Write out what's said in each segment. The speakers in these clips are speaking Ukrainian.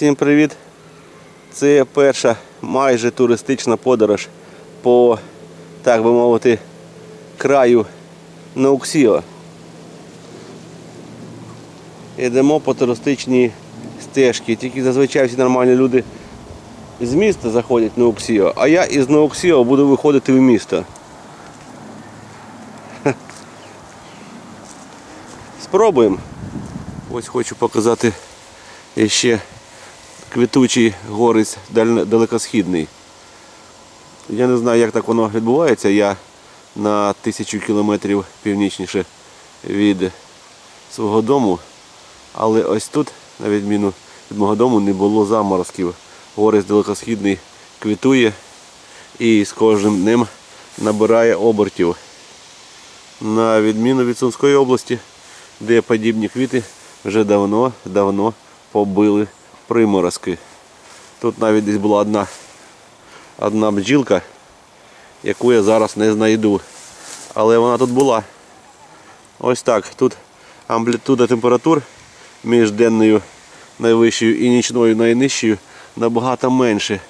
Всім привіт! Це перша майже туристична подорож по, так би мовити, краю Науксіо. Йдемо по туристичній стежці. Тільки зазвичай всі нормальні люди з міста заходять в Науксіо, а я із Науксіо буду виходити в місто. Спробуємо. Ось хочу показати ще квітучий горець далекосхідний. Я не знаю, як так воно відбувається. Я на тисячу кілометрів північніше від свого дому. Але ось тут, на відміну від мого дому, не було заморозків. Горець далекосхідний квітує і з кожним днем набирає обертів. На відміну від Сумської області, де подібні квіти вже давно-давно побили приморозки. Тут навіть десь була одна, одна бджілка, яку я зараз не знайду. Але вона тут була. Ось так. Тут амплітуда температур між денною найвищою і нічною найнижчою набагато менше,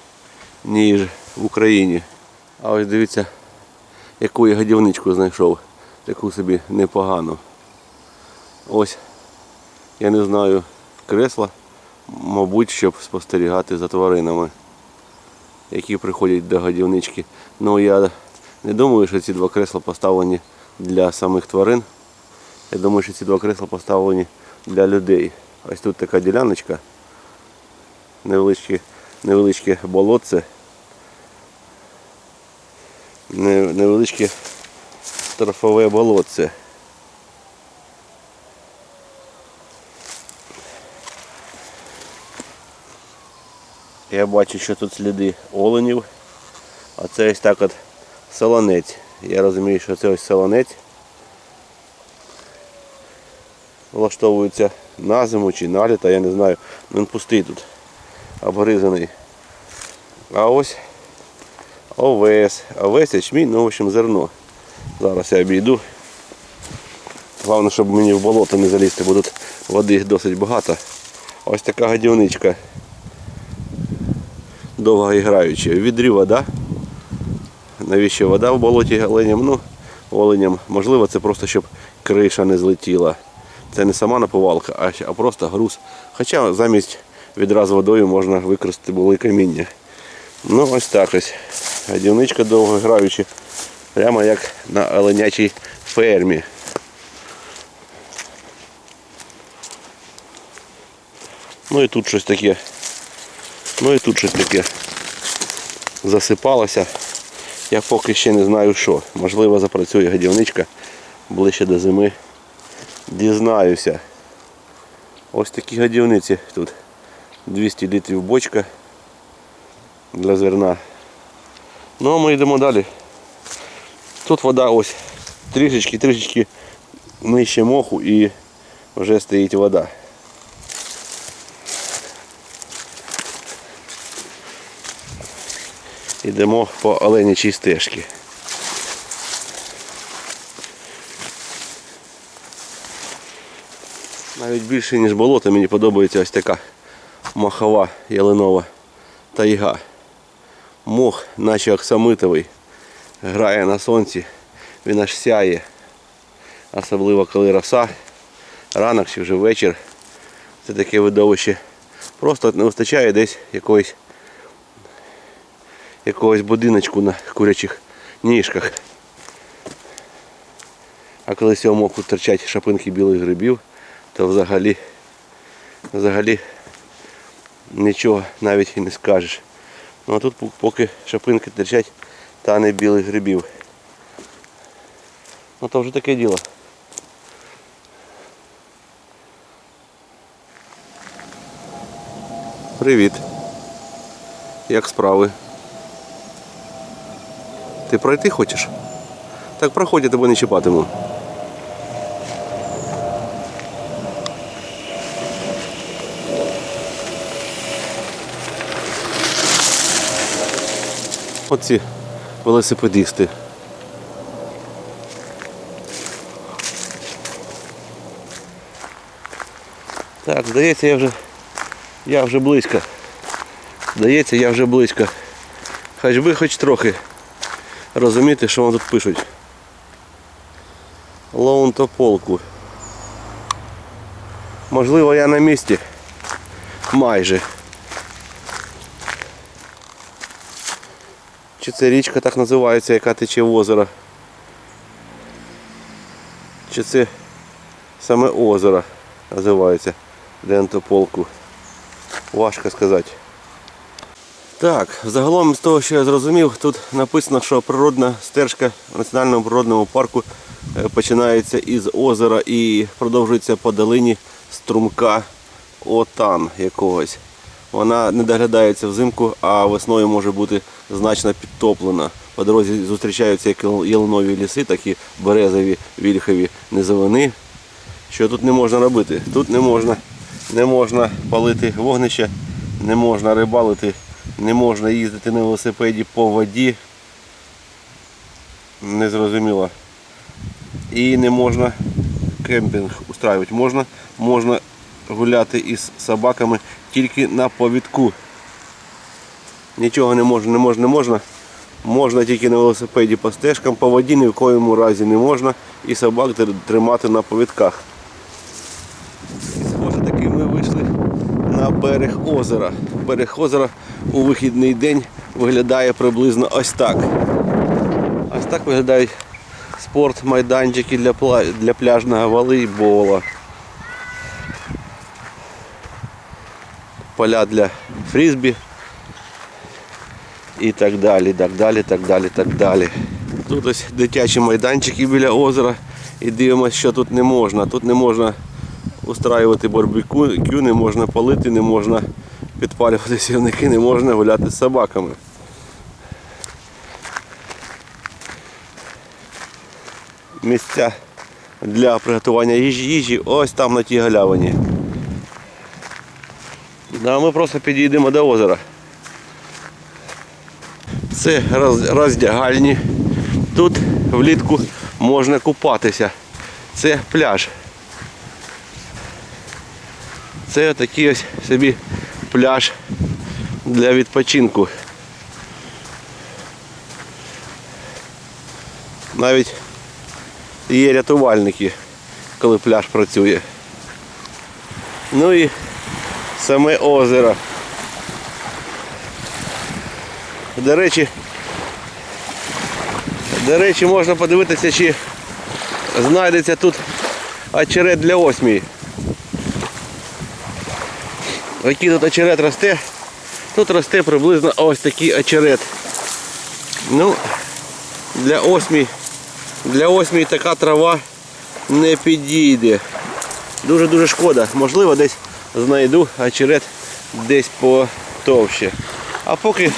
ніж в Україні. А ось дивіться, яку я годівничку знайшов. Таку собі непогану. Ось, я не знаю, кресла, мабуть, щоб спостерігати за тваринами, які приходять до годівнички. Ну я не думаю, що ці два кресла поставлені для самих тварин. Я думаю, що ці два кресла поставлені для людей. Ось тут така діляночка, невеличке, невеличке болотце, невеличке торфове болотце. Я бачу, що тут сліди оленів, а це ось так от солонець. Я розумію, що це ось солонець. Влаштовується на зиму чи на літо, я не знаю. Він пустий тут, обгризаний. А ось овес. Овес, ячмінь, ну в общем зерно. Зараз я обійду. Головне, щоб мені в болото не залізти, бо тут води досить багато. Ось така гадівничка. Довго. В відрі вода. Навіщо вода в болоті оленям? Ну, оленям. Можливо, це просто щоб криша не злетіла. Це не сама наповалка, а, просто груз. Хоча замість відра з водою можна використати були каміння. Ну ось так ось. Гадівничка довго граючи. Прямо як на оленячій фермі. Ну і тут щось таке. Ну і тут щось таке засипалося. Я поки ще не знаю що. Можливо запрацює гадівничка ближче до зими. Дізнаюся. Ось такі гадівниці тут. 200 літрів бочка для зерна. Ну а ми йдемо далі. Тут вода ось трішечки-трішечки нижче моху і вже стоїть вода. Йдемо по оленячій стежці. Навіть більше, ніж болото, мені подобається ось така махова ялинова тайга. Мох, наче оксамитовий, грає на сонці, він аж сяє. Особливо коли роса, ранок чи вже вечір. Це таке видовище. Просто не вистачає десь якоїсь якогось будиночку на курячих ніжках. А коли з цього моку торчать шапинки білих грибів, то взагалі, взагалі нічого навіть і не скажеш. Ну а тут поки шапинки торчать, та не білих грибів. Ну то вже таке діло. Привіт. Як справи? Ти пройти хочеш? Так проходь, я тебе не чіпатиму. Оці велосипедисти. Так, здається, я вже Я вже близько. Здається, я вже близько. Хоч би хоч трохи розуміти, що вони тут пишуть. Лоун тополку. Можливо, я на місці. Майже. Чи це річка так називається, яка тече в озеро? Чи це саме озеро називається Дентополку? Важко сказати. Так, загалом з того, що я зрозумів, тут написано, що природна стежка в національному природному парку е, починається із озера і продовжується по долині струмка отан якогось. Вона не доглядається взимку, а весною може бути значно підтоплена. По дорозі зустрічаються як ялинові ліси, так і березові вільхові низовини. Що тут не можна робити? Тут не можна, не можна палити вогнище, не можна рибалити, не можна їздити на велосипеді по воді. Незрозуміло. І не можна кемпінг устраювати. Можна, можна гуляти із собаками тільки на повідку. Нічого не можна, не можна, не можна. Можна тільки на велосипеді по стежкам, по воді ні в коєму разі не можна і собак тримати на повідках. І схоже таки ми вийшли на берег озера. Берег озера у вихідний день виглядає приблизно ось так. Ось так виглядають спорт-майданчики для, для пляжного волейбола. Поля для фрізбі і так далі, так далі, так далі, так далі. Тут ось дитячі майданчики біля озера і дивимося, що тут не можна. Тут не можна устраювати барбекю, не можна палити, не можна підпалювати сірники, не можна гуляти з собаками. Місця для приготування їжі, їжі ось там на тій галявині. Да, ми просто підійдемо до озера. Це роздягальні. Тут влітку можна купатися. Це пляж. Це такий ось собі пляж для відпочинку. Навіть є рятувальники, коли пляж працює. Ну і саме озеро. До речі, до речі, можна подивитися, чи знайдеться тут очерет для осмії. Який тут очерет росте? Тут росте приблизно ось такий очерет. Ну, для осмій, для осмій така трава не підійде. Дуже-дуже шкода. Можливо, десь знайду очерет десь потовще. А поки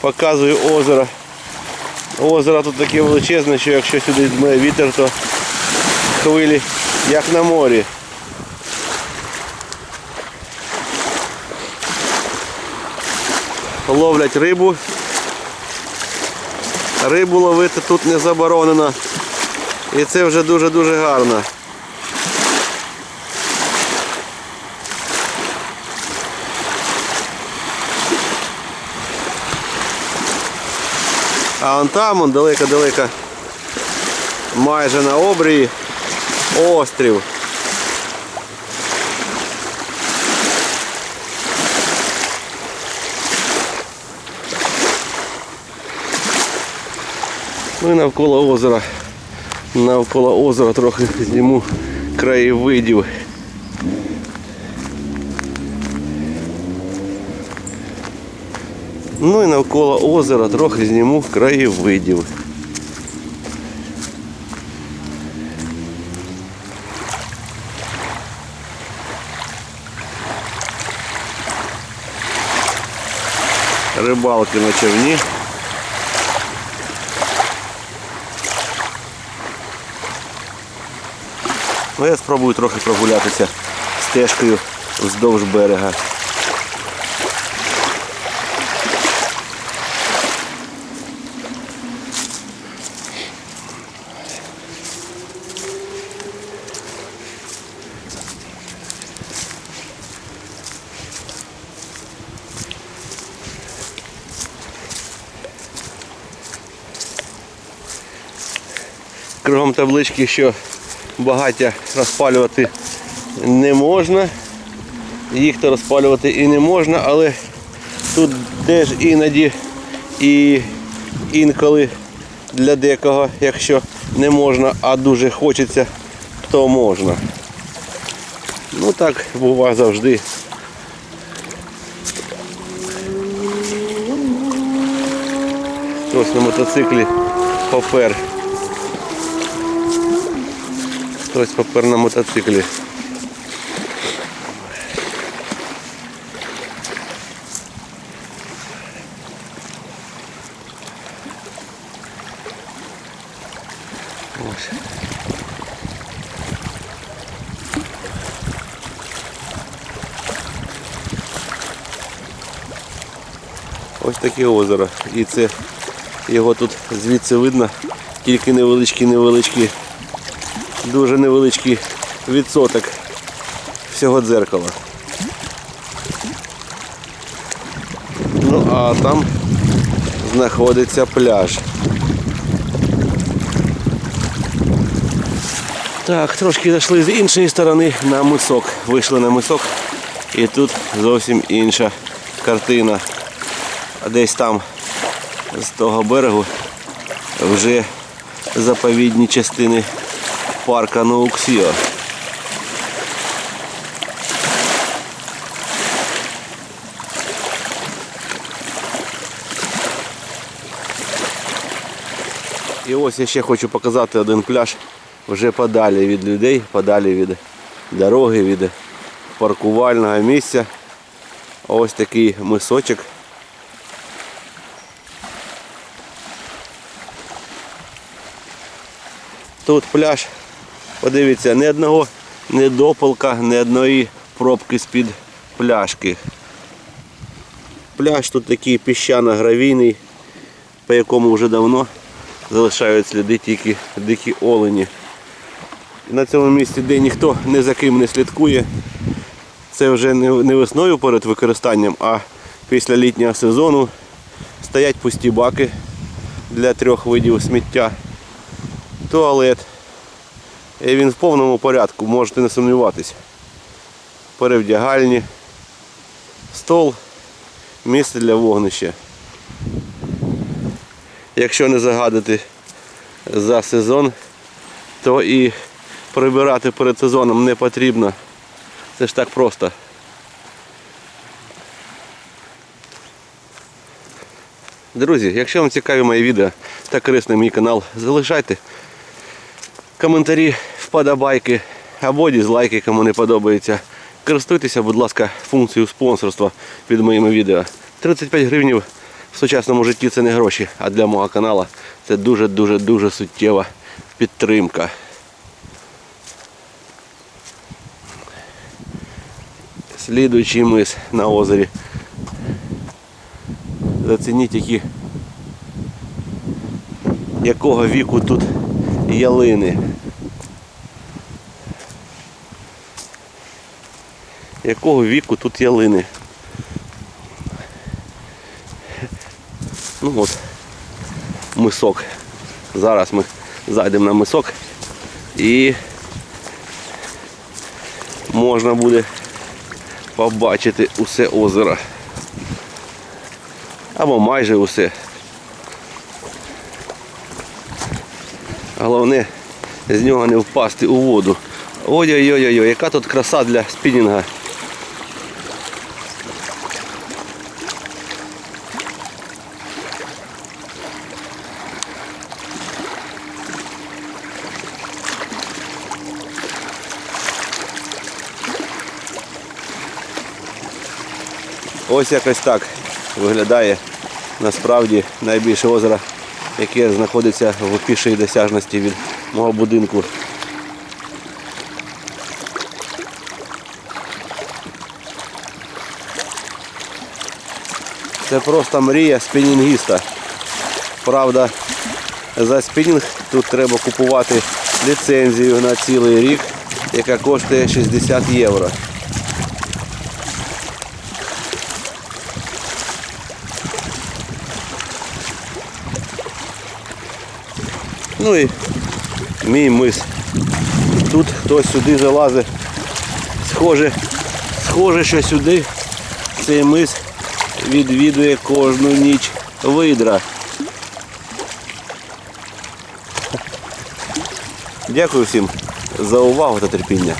показую озеро. Озеро тут таке величезне, що якщо сюди дме вітер, то хвилі як на морі. Ловлять рибу. Рибу ловити тут не заборонено. І це вже дуже-дуже гарно. А вон там, он далеко-далеко, майже на обрії, острів. Ну і навколо озера. Навколо озера трохи зніму краєвидів. Ну і навколо озера трохи зніму краєвидів. Рибалки на човні. Ну я спробую трохи прогулятися стежкою вздовж берега. Кругом таблички, що багаття розпалювати не можна. Їх то розпалювати і не можна, але тут теж іноді і інколи для декого, якщо не можна, а дуже хочеться, то можна. Ну так буває завжди. Хтось на мотоциклі попер. Хтось попер на мотоциклі. Ось. Ось таке озеро. І це його тут звідси видно, тільки невеличкий, дуже невеличкий відсоток всього дзеркала. Ну а там знаходиться пляж. Так, трошки зайшли з іншої сторони на мисок. Вийшли на мисок і тут зовсім інша картина. А десь там з того берегу вже заповідні частини парка Науксіо. І ось я ще хочу показати один пляж вже подалі від людей, подалі від дороги, від паркувального місця. Ось такий мисочок. Тут пляж, подивіться, ні одного недопалка, ні одної пробки з-під пляшки. Пляж тут такий піщано-гравійний, по якому вже давно залишають сліди тільки дикі олені. І на цьому місці, де ніхто ні за ким не слідкує, це вже не весною перед використанням, а після літнього сезону стоять пусті баки для трьох видів сміття, туалет. І він в повному порядку, можете не сумніватись. Перевдягальні, стол, місце для вогнища. Якщо не загадити за сезон, то і прибирати перед сезоном не потрібно. Це ж так просто. Друзі, якщо вам цікаві мої відео та корисний мій канал, залишайте коментарі, вподобайки або дізлайки, кому не подобається. Користуйтеся, будь ласка, функцією спонсорства під моїми відео. 35 гривень в сучасному житті це не гроші, а для мого каналу це дуже-дуже дуже суттєва підтримка. Слідуючий мис на озері. Зацініть, які якого віку тут ялини. Якого віку тут ялини? Ну от, мисок. Зараз ми зайдемо на мисок і можна буде побачити усе озеро. Або майже усе. Головне з нього не впасти у воду. Ой-ой-ой, яка тут краса для спінінга. Ось якось так виглядає насправді найбільше озеро, яке знаходиться в пішій досяжності від мого будинку. Це просто мрія спінінгіста. Правда, за спінінг тут треба купувати ліцензію на цілий рік, яка коштує 60 євро. Ну і Мій мис. Тут хтось сюди залазить. Схоже, схоже, що сюди цей мис відвідує кожну ніч видра. Дякую всім за увагу та терпіння.